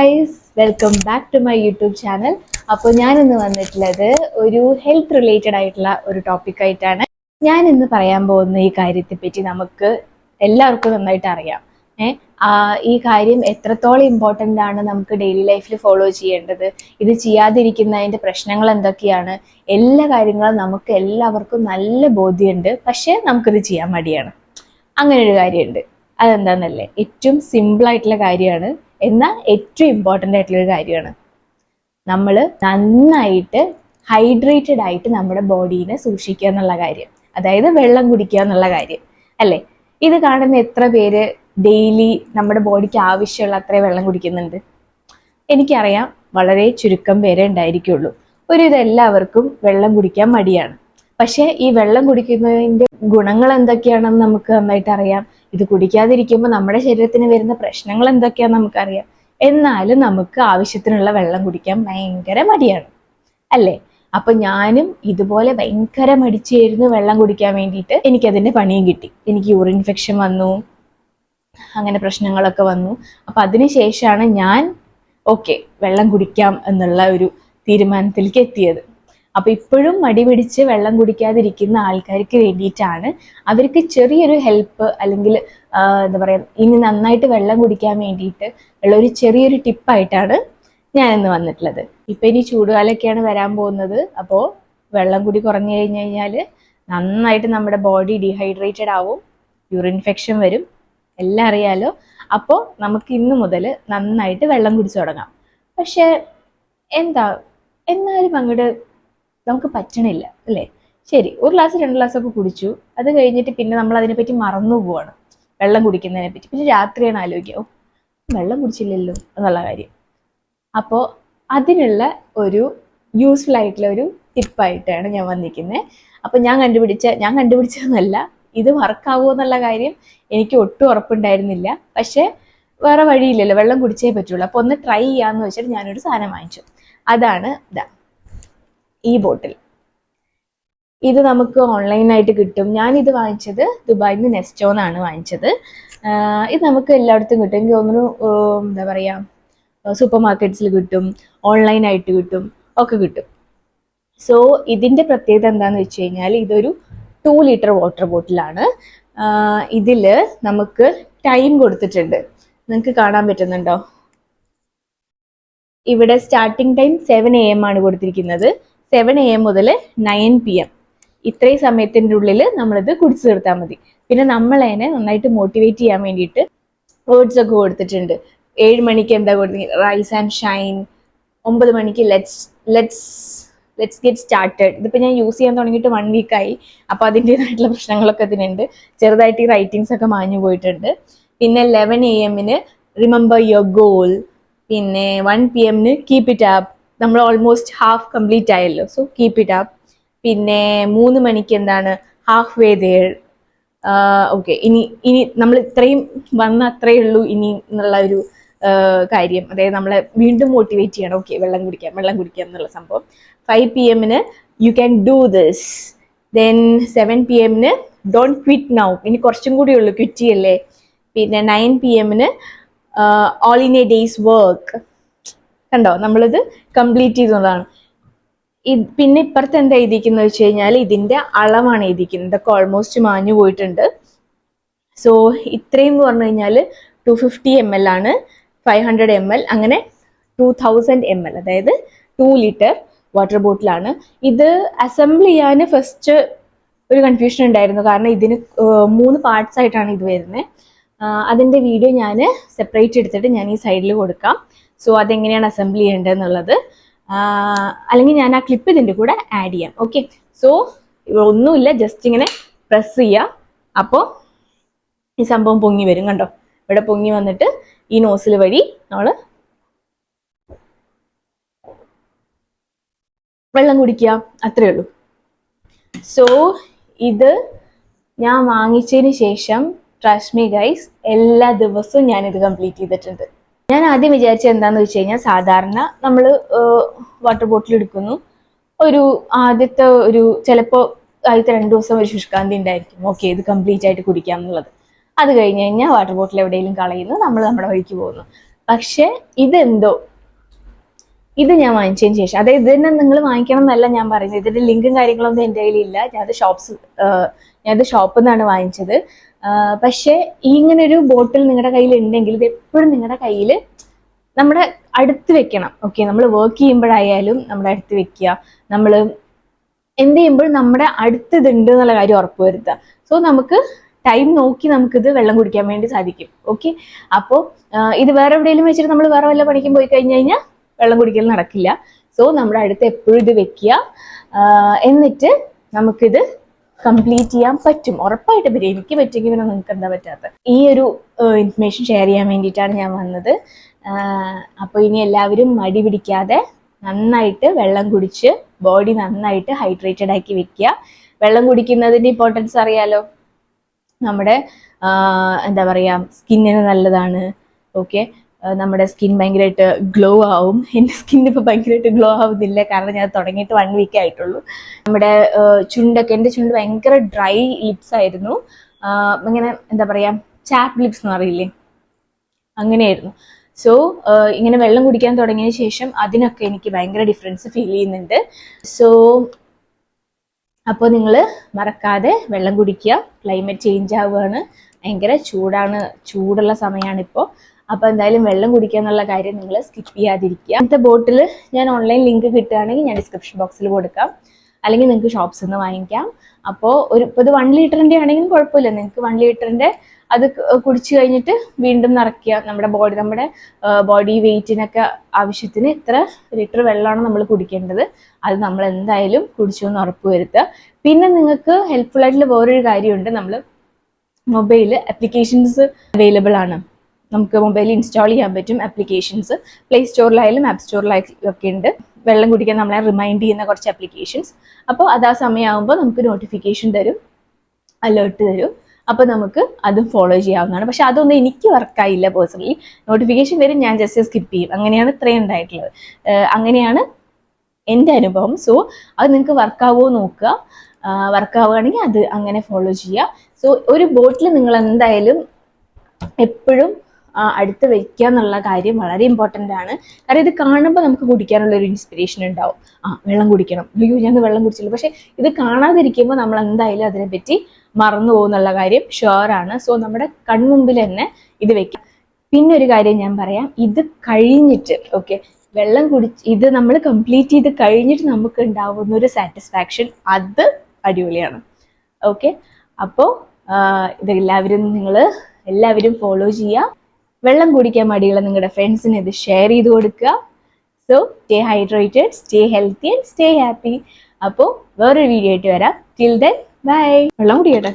Guys welcome back to my YouTube channel അപ്പോൾ ഞാൻ ഇന്ന് വന്നിട്ടുള്ളത് ഒരു ഹെൽത്ത് റിലേറ്റഡ് ആയിട്ടുള്ള ഒരു ടോപ്പിക് ആയിട്ടാണ്. ഞാൻ ഇന്ന് പറയാൻ പോകുന്ന ഈ കാര്യത്തെ പറ്റി നമുക്ക് എല്ലാവർക്കും നന്നായിട്ട് അറിയാം. ഈ കാര്യം എത്രത്തോളം ഇമ്പോർട്ടന്റ് ആണ് നമുക്ക് ഡെയിലി ലൈഫിൽ ഫോളോ ചെയ്യേണ്ടത്? ഇത് ചെയ്യാതിരിക്കുന്നതിന്റെ പ്രശ്നങ്ങൾ എന്തൊക്കെയാണ്? എല്ലാ കാര്യങ്ങളും നമുക്ക് എല്ലാവർക്കും നല്ല ബോധ്യമുണ്ട്. പക്ഷേ നമുക്കിത് ചെയ്യാൻ മടിയാണ്. അങ്ങനെ ഒരു കാര്യമുണ്ട്. അതെന്താന്നല്ലേ? ഏറ്റവും സിമ്പിൾ ആയിട്ടുള്ള കാര്യമാണ്. എന്നാൽ ഏറ്റവും ഇമ്പോർട്ടന്റ് ആയിട്ടുള്ള ഒരു കാര്യമാണ്. നമ്മൾ നന്നായിട്ട് ഹൈഡ്രേറ്റഡ് ആയിട്ട് നമ്മുടെ ബോഡീനെ സൂക്ഷിക്കുക എന്നുള്ള കാര്യം. അതായത് വെള്ളം കുടിക്കുക എന്നുള്ള കാര്യം. അല്ലേ? ഇത് കാണുന്ന എത്ര പേര് ഡെയിലി നമ്മുടെ ബോഡിക്ക് ആവശ്യമുള്ള അത്രയും വെള്ളം കുടിക്കുന്നുണ്ട്? എനിക്കറിയാം വളരെ ചുരുക്കം പേരെ ഉണ്ടായിരിക്കുള്ളൂ. ഒരു ഇതെല്ലാവർക്കും വെള്ളം കുടിക്കാൻ മടിയാണ്. പക്ഷേ ഈ വെള്ളം കുടിക്കുന്നതിന്റെ ഗുണങ്ങൾ എന്തൊക്കെയാണെന്ന് നമുക്ക് നന്നായിട്ട് അറിയാം. ഇത് കുടിക്കാതിരിക്കുമ്പോൾ നമ്മുടെ ശരീരത്തിന് വരുന്ന പ്രശ്നങ്ങൾ എന്തൊക്കെയാണെന്ന് നമുക്കറിയാം. എന്നാലും നമുക്ക് ആവശ്യത്തിനുള്ള വെള്ളം കുടിക്കാൻ ഭയങ്കര മടിയാണ്. അല്ലേ? അപ്പൊ ഞാനും ഇതുപോലെ ഭയങ്കര മടിച്ചായിരുന്നു വെള്ളം കുടിക്കാൻ വേണ്ടിയിട്ട് എനിക്കതിന്റെ പണിയും കിട്ടി. എനിക്ക് യൂറിൻ ഇൻഫെക്ഷൻ വന്നു. അങ്ങനെ പ്രശ്നങ്ങളൊക്കെ വന്നു. അപ്പൊ അതിനുശേഷമാണ് ഞാൻ ഓക്കെ വെള്ളം കുടിക്കാം എന്നുള്ള ഒരു തീരുമാനത്തിലേക്ക് എത്തിയത്. അപ്പൊ ഇപ്പോഴും മടി പിടിച്ച് വെള്ളം കുടിക്കാതിരിക്കുന്ന ആൾക്കാർക്ക് വേണ്ടിയിട്ടാണ് അവർക്ക് ചെറിയൊരു ഹെൽപ്പ് അല്ലെങ്കിൽ എന്താ പറയാ ഇനി നന്നായിട്ട് വെള്ളം കുടിക്കാൻ വേണ്ടിയിട്ട് ഉള്ള ഒരു ചെറിയൊരു ടിപ്പായിട്ടാണ് ഞാൻ ഇന്ന് വന്നിട്ടുള്ളത്. ഇപ്പൊ ഇനി ചൂടുകാലൊക്കെയാണ് വരാൻ പോകുന്നത്. അപ്പോൾ വെള്ളം കൂടി കുറഞ്ഞു കഴിഞ്ഞു കഴിഞ്ഞാൽ നന്നായിട്ട് നമ്മുടെ ബോഡി ഡീഹൈഡ്രേറ്റഡ് ആവും. യൂറിൻ ഇൻഫെക്ഷൻ വരും. എല്ലാം അറിയാലോ. അപ്പോൾ നമുക്ക് ഇന്ന് മുതൽ നന്നായിട്ട് വെള്ളം കുടിച്ചു തുടങ്ങാം. പക്ഷെ എന്താ എന്നാലും അങ്ങോട്ട് നമുക്ക് പറ്റണില്ല അല്ലേ? ശരി ഒരു ഗ്ലാസ് രണ്ട് ഗ്ലാസ് ഒക്കെ കുടിച്ചു. അത് കഴിഞ്ഞിട്ട് പിന്നെ നമ്മൾ അതിനെപ്പറ്റി മറന്നു പോവാണ്. വെള്ളം കുടിക്കുന്നതിനെ പറ്റി പിന്നെ രാത്രിയാണ് ആലോചിക്കുക. വെള്ളം കുടിച്ചില്ലല്ലോ എന്നുള്ള കാര്യം. അപ്പോൾ അതിനുള്ള ഒരു യൂസ്ഫുൾ ആയിട്ടുള്ള ഒരു ടിപ്പായിട്ടാണ് ഞാൻ വന്നിരിക്കുന്നത് അപ്പോൾ ഞാൻ കണ്ടുപിടിച്ച ഞാൻ കണ്ടുപിടിച്ചതെന്നല്ല ഇത് വർക്കാവുമോ എന്നുള്ള കാര്യം എനിക്ക് ഒട്ടും ഉറപ്പുണ്ടായിരുന്നില്ല. പക്ഷേ വേറെ വഴിയില്ലല്ലോ വെള്ളം കുടിച്ചേ പറ്റുള്ളൂ. അപ്പോൾ ഒന്ന് ട്രൈ ചെയ്യാമെന്ന് വെച്ചിട്ട് ഞാനൊരു സാധനം വാങ്ങിച്ചു. അതാണ് ഇതാ. ഈ ബോട്ടിൽ. ഇത് നമുക്ക് ഓൺലൈനായിട്ട് കിട്ടും. ഞാൻ ഇത് വാങ്ങിച്ചത് ദുബായിൽ നിന്ന് നെസ്റ്റോ എന്നാണ് വാങ്ങിച്ചത് ഇത് നമുക്ക് എല്ലായിടത്തും കിട്ടും. എനിക്ക് തോന്നുന്നു എന്താ പറയുക സൂപ്പർ മാർക്കറ്റ്സിൽ കിട്ടും ഓൺലൈനായിട്ട് കിട്ടും ഒക്കെ കിട്ടും. സോ ഇതിന്റെ പ്രത്യേകത എന്താണെന്ന് വെച്ച് കഴിഞ്ഞാൽ ഇതൊരു ടു ലിറ്റർ വാട്ടർ ബോട്ടിലാണ്. ഇതിൽ നമുക്ക് ടൈം കൊടുത്തിട്ടുണ്ട്. നിങ്ങൾക്ക് കാണാൻ പറ്റുന്നുണ്ടോ? ഇവിടെ starting time seven A M ആണ് കൊടുത്തിരിക്കുന്നത്. സെവൻ എ എം മുതൽ നയൻ പി എം ഇത്രയും സമയത്തിന്റെ ഉള്ളിൽ നമ്മളിത് കുടിച്ചു തീർത്താൽ മതി. പിന്നെ നമ്മളതിനെ നന്നായിട്ട് മോട്ടിവേറ്റ് ചെയ്യാൻ വേണ്ടിയിട്ട് വേർഡ്സ് ഒക്കെ കൊടുത്തിട്ടുണ്ട്. ഏഴ് മണിക്ക് എന്താ കൊടുത്തി? റൈസ് ആൻഡ് ഷൈൻ ഒമ്പത് മണിക്ക് let's let's let's get started ഇതിപ്പോൾ ഞാൻ യൂസ് ചെയ്യാൻ തുടങ്ങിയിട്ട് വൺ വീക്കായി അപ്പോൾ അതിന്റെതായിട്ടുള്ള പ്രശ്നങ്ങളൊക്കെ ഇതിനുണ്ട്. ചെറുതായിട്ട് ഈ റൈറ്റിങ്സ് ഒക്കെ മാഞ്ഞു പോയിട്ടുണ്ട്. പിന്നെ ലെവൻ എ എമ്മിന് റിമെമ്പർ യുവർ ഗോൾ പിന്നെ വൺ പി എമ്മിന് കീപ്പ് ഇറ്റ് ആപ്പ് നമ്മൾ ഓൾമോസ്റ്റ് ഹാഫ് കംപ്ലീറ്റ് ആയല്ലോ. സോ കീപ്പ് ഇറ്റ് അപ്പ് പിന്നെ മൂന്ന് മണിക്ക് എന്താണ്? ഹാഫ് വേ ദേർ ഓക്കെ ഇനി ഇനി നമ്മൾ ഇത്രയും വന്ന അത്രയേ ഉള്ളൂ ഇനി എന്നുള്ള ഒരു കാര്യം. അതായത് നമ്മളെ വീണ്ടും മോട്ടിവേറ്റ് ചെയ്യണം. ഓക്കെ വെള്ളം കുടിക്കാം വെള്ളം കുടിക്കാം എന്നുള്ള സംഭവം. ഫൈവ് പി എമ്മിന് you can do this then seven P എമ്മിന് ഡോണ്ട് ക്വിറ്റ് നൗ ഇനി കുറച്ചും കൂടി ഉള്ളൂ. ക്വിറ്റ് ചെയ്യല്ലേ? പിന്നെ നയൻ പി എമ്മിന് all in a day's work കണ്ടോ? നമ്മളിത് കംപ്ലീറ്റ് ചെയ്തതാണ് പിന്നെ ഇപ്പുറത്ത് എന്താ എഴുതിക്കുന്നത് വെച്ച് കഴിഞ്ഞാൽ ഇതിന്റെ അളവാണ് എഴുതിക്കുന്നത് ഇതൊക്കെ ഓൾമോസ്റ്റ് മാഞ്ഞു പോയിട്ടുണ്ട്. സോ ഇത്രയും എന്ന് പറഞ്ഞു കഴിഞ്ഞാൽ ടു ഫിഫ്റ്റി എം എൽ ആണ്. ഫൈവ് ഹൺഡ്രഡ് എം എൽ അങ്ങനെ ടു തൗസൻഡ് എം എൽ അതായത് ടു ലിറ്റർ വാട്ടർ ബോട്ടിലാണ് ഇത് അസംബിൾ ചെയ്യാൻ ഫസ്റ്റ് ഒരു കൺഫ്യൂഷൻ ഉണ്ടായിരുന്നു. കാരണം ഇതിന് മൂന്ന് പാർട്സ് ആയിട്ടാണ് ഇത് വരുന്നത് അതിന്റെ വീഡിയോ ഞാൻ സെപ്പറേറ്റ് എടുത്തിട്ട് ഞാൻ ഈ സൈഡിൽ കൊടുക്കാം. സോ അതെങ്ങനെയാണ് അസംബിൾ ചെയ്യേണ്ടതെന്നുള്ളത് അല്ലെങ്കിൽ ഞാൻ ആ ക്ലിപ്പ് ഇതിന്റെ കൂടെ ആഡ് ചെയ്യാം. ഓക്കെ സോ ഒന്നുമില്ല ജസ്റ്റ് ഇങ്ങനെ പ്രസ് ചെയ്യുക അപ്പോൾ ഈ സംഭവം പൊങ്ങി വരും കണ്ടോ? ഇവിടെ പൊങ്ങി വന്നിട്ട് ഈ നോസിൽ വഴി നമ്മൾ വെള്ളം കുടിക്കുക അത്രേ ഉള്ളൂ. സോ ഇത് ഞാൻ വാങ്ങിച്ചതിന് ശേഷം ട്രസ്റ്റ് മീ ഗൈസ് എല്ലാ ദിവസവും ഞാനിത് കംപ്ലീറ്റ് ചെയ്തിട്ടുണ്ട്. ഞാൻ ആദ്യം വിചാരിച്ചത് എന്താന്ന് വെച്ച് കഴിഞ്ഞാൽ സാധാരണ നമ്മൾ വാട്ടർ ബോട്ടിൽ എടുക്കുന്നു. ഒരു ആദ്യത്തെ ഒരു ചിലപ്പോൾ ആദ്യത്തെ രണ്ട് ദിവസം ഒരു ശുഷ്കാന്തി ഉണ്ടായിരിക്കും. ഓക്കെ ഇത് കംപ്ലീറ്റ് ആയിട്ട് കുടിക്കാം എന്നുള്ളത്. അത് കഴിഞ്ഞ് കഴിഞ്ഞാൽ വാട്ടർ ബോട്ടിൽ എവിടെയെങ്കിലും കളയുന്നു നമ്മൾ നമ്മുടെ വഴിക്ക് പോകുന്നു. പക്ഷെ ഇതെന്തോ ഇത് ഞാൻ വാങ്ങിച്ചതിന് ശേഷം അതായത് ഇത് തന്നെ നിങ്ങൾ വാങ്ങിക്കണം എന്നല്ല ഞാൻ പറയുന്നത്. ഇതിന്റെ ലിങ്കും കാര്യങ്ങളൊന്നും എന്റെ കയ്യിലില്ല. ഞാനത് ഷോപ്സ് ഞാനത് ഷോപ്പിൽ നിന്നാണ് വാങ്ങിച്ചത്. പക്ഷേ ഇങ്ങനെ ഒരു ബോട്ടിൽ നിങ്ങളുടെ കയ്യിൽ ഉണ്ടെങ്കിൽ ഇത് എപ്പോഴും നിങ്ങളുടെ കയ്യിൽ നമ്മുടെ അടുത്ത് വെക്കണം. ഓക്കെ നമ്മൾ വർക്ക് ചെയ്യുമ്പോഴായാലും നമ്മുടെ അടുത്ത് വെക്കുക നമ്മൾ എന്ത് ചെയ്യുമ്പോഴും നമ്മുടെ അടുത്ത് ഇതുണ്ട് എന്നുള്ള കാര്യം ഉറപ്പുവരുത്തുക സോ നമുക്ക് ടൈം നോക്കി നമുക്കിത് വെള്ളം കുടിക്കാൻ വേണ്ടി സാധിക്കും. ഓക്കെ അപ്പോൾ ഇത് വേറെ എവിടെയെങ്കിലും വെച്ചിട്ട് നമ്മൾ വേറെ വല്ല പണിക്കും പോയി കഴിഞ്ഞു കഴിഞ്ഞാൽ വെള്ളം കുടിക്കൽ നടക്കില്ല. സോ നമ്മുടെ അടുത്ത് എപ്പോഴും ഇത് വെക്കുക എന്നിട്ട് നമുക്കിത് കംപ്ലീറ്റ് ചെയ്യാൻ പറ്റും. ഉറപ്പായിട്ട് പറ്റും എനിക്ക് പറ്റുമെങ്കിൽ പിന്നെ നിങ്ങൾക്ക് എന്താ പറ്റാത്ത ഈ ഒരു ഇൻഫർമേഷൻ ഷെയർ ചെയ്യാൻ വേണ്ടിയിട്ടാണ് ഞാൻ വന്നത്. അപ്പോൾ ഇനി എല്ലാവരും മടി പിടിക്കാതെ നന്നായിട്ട് വെള്ളം കുടിച്ച് ബോഡി നന്നായിട്ട് ഹൈഡ്രേറ്റഡ് ആക്കി വെക്കുക. വെള്ളം കുടിക്കുന്നതിന്റെ ഇമ്പോർട്ടൻസ് അറിയാലോ? നമ്മുടെ എന്താ പറയാ സ്കിന്നിന് നല്ലതാണ്. ഓക്കെ നമ്മുടെ സ്കിൻ ഭയങ്കരമായിട്ട് ഗ്ലോ ആവും. എന്റെ സ്കിൻ ഇപ്പോൾ ഭയങ്കരമായിട്ട് ഗ്ലോ ആവുന്നില്ല. കാരണം ഞാൻ തുടങ്ങിയിട്ട് വൺ വീക്ക് ആയിട്ടുള്ളൂ. നമ്മുടെ ചുണ്ടൊക്കെ എന്റെ ചുണ്ട് ഭയങ്കര ഡ്രൈ ലിപ്സ് ആയിരുന്നു. ഇങ്ങനെ എന്താ പറയുക ചാപ്പ് ലിപ്സ് എന്ന് പറയില്ലേ? അങ്ങനെയായിരുന്നു. സോ ഇങ്ങനെ വെള്ളം കുടിക്കാൻ തുടങ്ങിയതിന് ശേഷം അതിനൊക്കെ എനിക്ക് ഭയങ്കര ഡിഫറൻസ് ഫീൽ ചെയ്യുന്നുണ്ട്. സോ അപ്പോൾ നിങ്ങൾ മറക്കാതെ വെള്ളം കുടിക്കുക. ക്ലൈമറ്റ് ചേഞ്ച് ആവുകയാണ്. ഭയങ്കര ചൂടാണ് ചൂടുള്ള സമയമാണ് ഇപ്പോൾ അപ്പോൾ എന്തായാലും വെള്ളം കുടിക്കുക എന്നുള്ള കാര്യം നിങ്ങൾ സ്കിപ്പ് ചെയ്യാതിരിക്കുക. അടുത്ത ബോട്ടിൽ ഞാൻ ഓൺലൈൻ ലിങ്ക് കിട്ടുകയാണെങ്കിൽ ഞാൻ ഡിസ്ക്രിപ്ഷൻ ബോക്സിൽ കൊടുക്കാം. അല്ലെങ്കിൽ നിങ്ങൾക്ക് ഷോപ്സിൽ നിന്ന് വാങ്ങിക്കാം. അപ്പോൾ ഒരു ഇപ്പോൾ ഇത് വൺ ലിറ്ററിന്റെ ആണെങ്കിലും കുഴപ്പമില്ല. നിങ്ങൾക്ക് വൺ ലിറ്ററിന്റെ അത് കുടിച്ചു കഴിഞ്ഞിട്ട് വീണ്ടും നിറയ്ക്കുക. നമ്മുടെ ബോഡി നമ്മുടെ ബോഡി വെയിറ്റിനൊക്കെ ആവശ്യത്തിന് ഇത്ര ലിറ്റർ വെള്ളമാണ് നമ്മൾ കുടിക്കേണ്ടത്. അത് നമ്മൾ എന്തായാലും കുടിച്ചു എന്ന് ഉറപ്പ് വരുത്തുക. പിന്നെ നിങ്ങൾക്ക് ഹെൽപ്ഫുൾ ആയിട്ടുള്ള വേറൊരു കാര്യമുണ്ട്. നമ്മൾ മൊബൈൽ ആപ്ലിക്കേഷൻസ് അവൈലബിൾ ആണ്. നമുക്ക് മൊബൈലിൽ ഇൻസ്റ്റാൾ ചെയ്യാൻ പറ്റും ആപ്ലിക്കേഷൻസ് പ്ലേ സ്റ്റോറിലായാലും ആപ്പ് സ്റ്റോറിലായാലും ഒക്കെ ഉണ്ട് വെള്ളം കുടിക്കാൻ നമ്മളെ റിമൈൻഡ് ചെയ്യുന്ന കുറച്ച് ആപ്ലിക്കേഷൻസ് അപ്പോൾ അത് ആ സമയമാകുമ്പോൾ നമുക്ക് നോട്ടിഫിക്കേഷൻ തരും അലേർട്ട് തരും. അപ്പോൾ നമുക്ക് അതും ഫോളോ ചെയ്യാവുന്നതാണ്. പക്ഷെ അതൊന്നും എനിക്ക് വർക്കായില്ല പേഴ്സണലി നോട്ടിഫിക്കേഷൻ വരും ഞാൻ ജസ്റ്റ് സ്കിപ്പ് ചെയ്യും. അങ്ങനെയാണ് ഇത്രയും ഉണ്ടായിട്ടുള്ളത്. അങ്ങനെയാണ് എന്റെ അനുഭവം. സോ അത് നിങ്ങൾക്ക് വർക്കാവോ നോക്കുക. വർക്കാവുകയാണെങ്കിൽ അത് അങ്ങനെ ഫോളോ ചെയ്യുക. സോ ഒരു ബോട്ടിൽ നിങ്ങൾ എന്തായാലും എപ്പോഴും അടുത്ത് വയ്ക്കുക എന്നുള്ള കാര്യം വളരെ ഇമ്പോർട്ടന്റ് ആണ്. കാരണം ഇത് കാണുമ്പോൾ നമുക്ക് കുടിക്കാനുള്ള ഒരു ഇൻസ്പിറേഷൻ ഉണ്ടാവും. ആ വെള്ളം കുടിക്കണം. അയ്യോ ഞാൻ വെള്ളം കുടിച്ചില്ല. പക്ഷേ ഇത് കാണാതിരിക്കുമ്പോൾ നമ്മൾ എന്തായാലും അതിനെപ്പറ്റി മറന്നു പോകുന്നുള്ള കാര്യം ഷുവർ ആണ്. സോ നമ്മുടെ കൺമുമ്പിൽ തന്നെ ഇത് വെക്കാം. പിന്നെ ഒരു കാര്യം ഞാൻ പറയാം. ഇത് കഴിഞ്ഞിട്ട് ഓക്കെ വെള്ളം കുടി ഇത് നമ്മൾ കംപ്ലീറ്റ് ചെയ്ത് കഴിഞ്ഞിട്ട് നമുക്ക് ഉണ്ടാവുന്ന ഒരു സാറ്റിസ്ഫാക്ഷൻ അത് അടിപൊളിയാണ്. ഓക്കെ അപ്പോ ഇതെല്ലാവരും നിങ്ങൾ എല്ലാവരും ഫോളോ ചെയ്യുക. വെള്ളം കുടിക്കാൻ മടിയുള്ള നിങ്ങളുടെ ഫ്രണ്ട്സിന് ഇത് ഷെയർ ചെയ്ത് കൊടുക്കുക. So stay hydrated stay healthy and stay happy അപ്പോൾ വേറൊരു വീഡിയോ ആയിട്ട് വരാം. ടിൽ ദെൻ ബൈ വെള്ളം കുടിക്കട്ടെ.